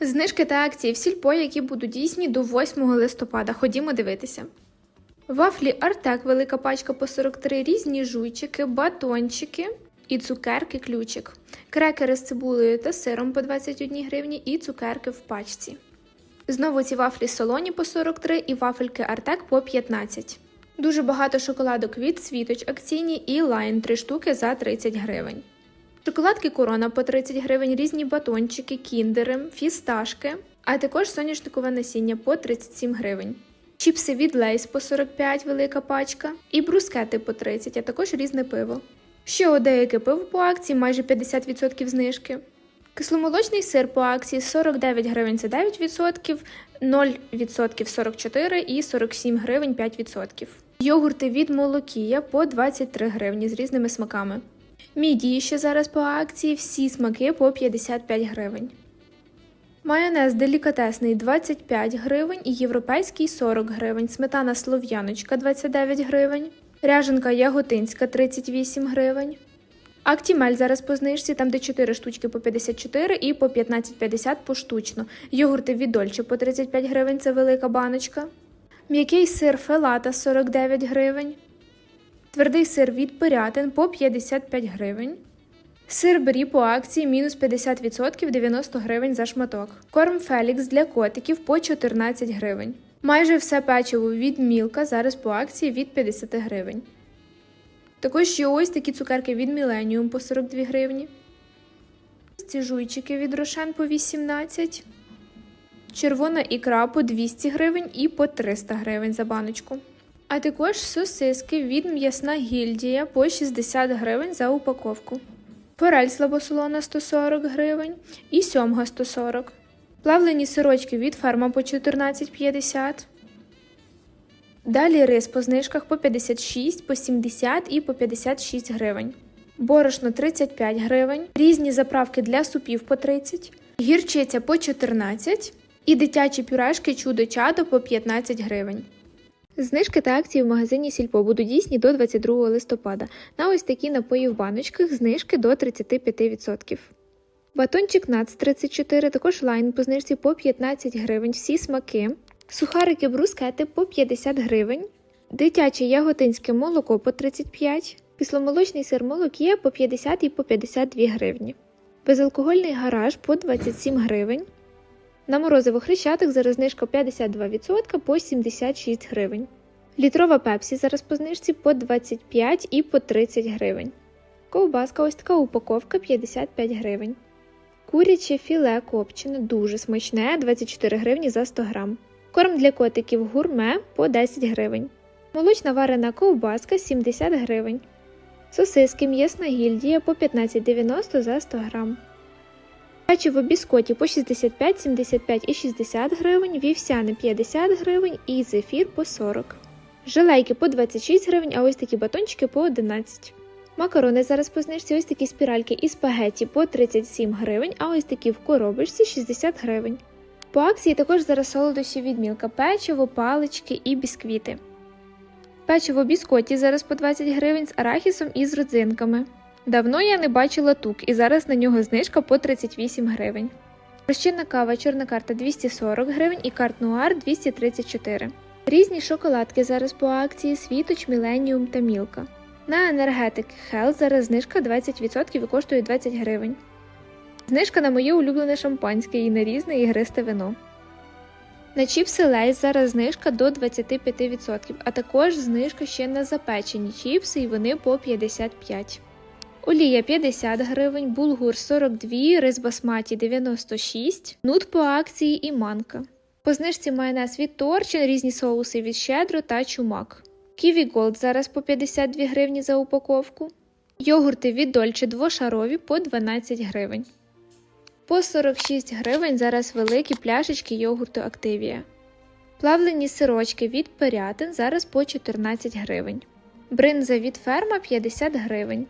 Знижки та акції в сільпо, які будуть дійсні до 8 листопада. Ходімо дивитися. Вафлі Артек, велика пачка по 43, різні жуйчики, батончики і цукерки ключик. Крекери з цибулею та сиром по 21 гривні і цукерки в пачці. Знову ці вафлі солоні по 43 і вафельки Артек по 15. Дуже багато шоколадок від світоч акційні і лайн 3 штуки за 30 гривень. Шоколадки корона по 30 гривень, різні батончики, кіндери, фісташки, а також соняшникове насіння по 37 гривень. Чіпси від Лейс по 45 велика пачка і брускети по 30, а також різне пиво. Ще деяке пиво по акції майже 50% знижки. Кисломолочний сир по акції 49 гривень це 9%, 0% 44 і 47 гривень 5%. Йогурти від Молокія по 23 гривні з різними смаками. Мідії ще зараз по акції, всі смаки по 55 гривень. Майонез делікатесний 25 гривень і європейський 40 гривень, сметана слов'яночка 29 гривень, ряженка яготинська 38 гривень. Актімель зараз по знижці, там де 4 штучки по 54 і по 15,50 поштучно. Йогурти від Дольче по 35 гривень, це велика баночка. М'який сир фелата 49 гривень. Твердий сир від Пирятин по 55 гривень. Сир бері по акції мінус 50% 90 гривень за шматок. Корм Фелікс для котиків по 14 гривень. Майже все печиво від Мілка зараз по акції від 50 гривень. Також є ось такі цукерки від Millennium по 42 гривні. Ці жуйчики від Рошен по 18. Червона ікра по 200 гривень і по 300 гривень за баночку. А також сосиски від м'ясна гільдія по 60 гривень за упаковку. Форель слабосолона 140 гривень і сьомга 140. Плавлені сирочки від ферма по 14,50. Далі рис по знижках по 56, по 70 і по 56 гривень. Борошно 35 гривень. Різні заправки для супів по 30, гірчиця по 14 і дитячі пюрешки чудо чадо по 15 гривень. Знижки та акції в магазині Сільпо будуть дійсні до 22 листопада. На ось такі напої в баночках знижки до 35%. Батончик НАЦ 34, також лайн по знижці по 15 гривень, всі смаки. Сухарики брускети по 50 гривень. Дитяче яготинське молоко по 35, кисломолочний сир молокія по 50 і по 52 гривні. Безалкогольний гараж по 27 гривень. На морозиво хрещатик зараз знижка 52% по 76 гривень. Літрова пепсі зараз по знижці по 25 і по 30 гривень. Ковбаска ось така упаковка 55 гривень. Куряче філе копчене дуже смачне 24 гривні за 100 грам. Корм для котиків гурме по 10 гривень. Молочна варена ковбаска 70 гривень. Сосиски м'ясна гільдія по 15,90 за 100 грам. Печиво біскоті по 65, 75 і 60 гривень, вівсяне 50 гривень і зефір по 40. Желейки по 26 гривень, а ось такі батончики по 11. Макарони зараз по знижці, ось такі спіральки і спагетті по 37 гривень, а ось такі в коробочці 60 гривень. По акції також зараз солодощі від мілка, печиво, палички і бісквіти. Печиво біскоті зараз по 20 гривень з арахісом і з родзинками. Давно я не бачила тук і зараз на нього знижка по 38 гривень. Розчинна кава чорна карта 240 гривень і карт Нуар 234. Різні шоколадки зараз по акції Світоч, Міленіум та Мілка. На енергетик Hell зараз знижка 20% і коштує 20 гривень. Знижка на моє улюблене шампанське і на різне ігристе вино. На чіпси Лейс зараз знижка до 25%, а також знижка ще на запечені чіпси і вони по 55. Олія 50 гривень, булгур 42, рис басматі 96, нут по акції і манка. По знижці майонез від Торчин, різні соуси від щедро та чумак. Ківі Голд зараз по 52 гривні за упаковку. Йогурти від Дольче двошарові по 12 гривень. По 46 гривень зараз великі пляшечки йогурту Активія. Плавлені сирочки від Пирятин зараз по 14 гривень. Бринза від ферма 50 гривень.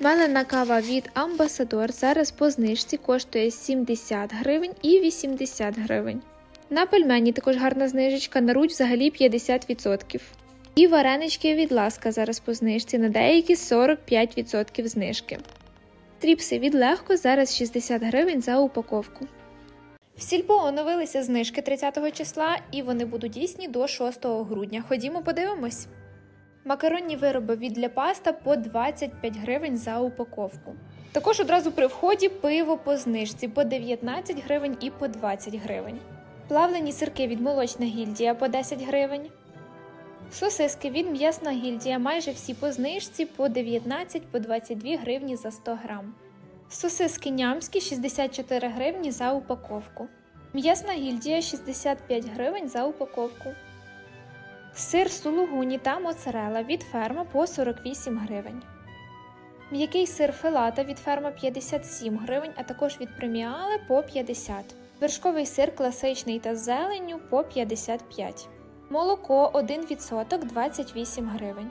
Мелена кава від Амбасадор зараз по знижці коштує 70 гривень і 80 гривень. На пельмені також гарна знижечка, на руть взагалі 50%. І варенички від ласка зараз по знижці, на деякі 45% знижки. Стріпси від легко зараз 60 гривень за упаковку. В сільпо оновилися знижки 30 числа, і вони будуть дійсні до 6 грудня. Ходімо, подивимось. Макаронні вироби від для паста по 25 гривень за упаковку. Також одразу при вході пиво по знижці по 19 гривень і по 20 гривень. Плавлені сирки від молочна гільдія по 10 гривень. Сосиски від м'ясна гільдія майже всі по знижці по 19 по 22 гривні за 100 грам. Сосиски нямські 64 гривні за упаковку. М'ясна гільдія 65 гривень за упаковку. Сир сулугуні та моцарела від ферма по 48 гривень. М'який сир филата від ферма 57 гривень, а також від преміали по 50. Вершковий сир класичний та з зеленню по 55. Молоко 1% 28 гривень.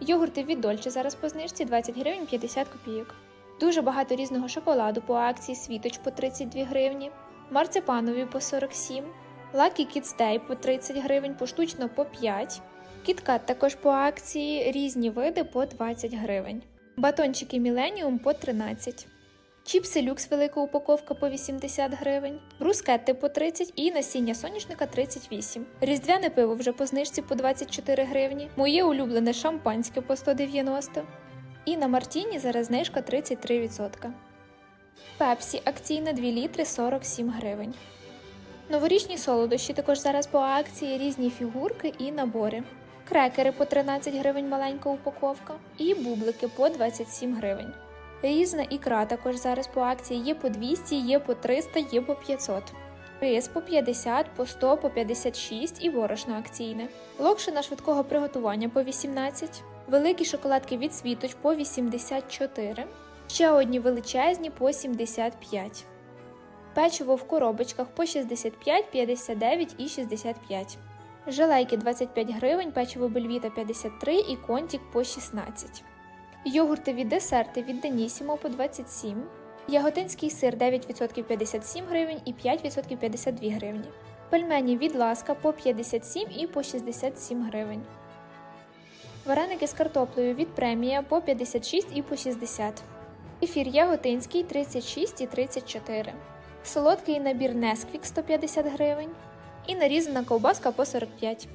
Йогурти від Дольче зараз по знижці 20 гривень 50 копійок. Дуже багато різного шоколаду по акції Світоч по 32 гривні, марципанові по 47, Lucky Kids Day по 30 гривень, поштучно по 5, Кіткат також по акції, різні види по 20 гривень, батончики Millennium по 13. Чіпси люкс велика упаковка по 80 гривень, брускетти по 30 і насіння соняшника 38. Різдвяне пиво вже по знижці по 24 гривні. Моє улюблене шампанське по 190. І на Мартіні зараз знижка 33%. Пепсі акційна 2 літри 47 гривень. Новорічні солодощі також зараз по акції різні фігурки і набори. Крекери по 13 гривень маленька упаковка. І бублики по 27 гривень. Різна ікра також зараз по акції є по 200, є по 300, є по 500. Рис по 50, по 100, по 56 і борошно акційне. Локшина швидкого приготування по 18. Великі шоколадки від світоч по 84. Ще одні величезні по 75. Печиво в коробочках по 65, 59 і 65. Желейки 25 гривень, печиво бельвіта 53 і контік по 16. Йогурти від десерти від Денісімо по 27. Яготинський сир 9% 57 гривень і 5% 52 гривні. Пельмені від ласка по 57 і по 67 гривень. Вареники з картоплею від премія по 56 і по 60. Ефір яготинський 36 і 34. Солодкий набір Несквік 150 гривень. І нарізана ковбаска по 45.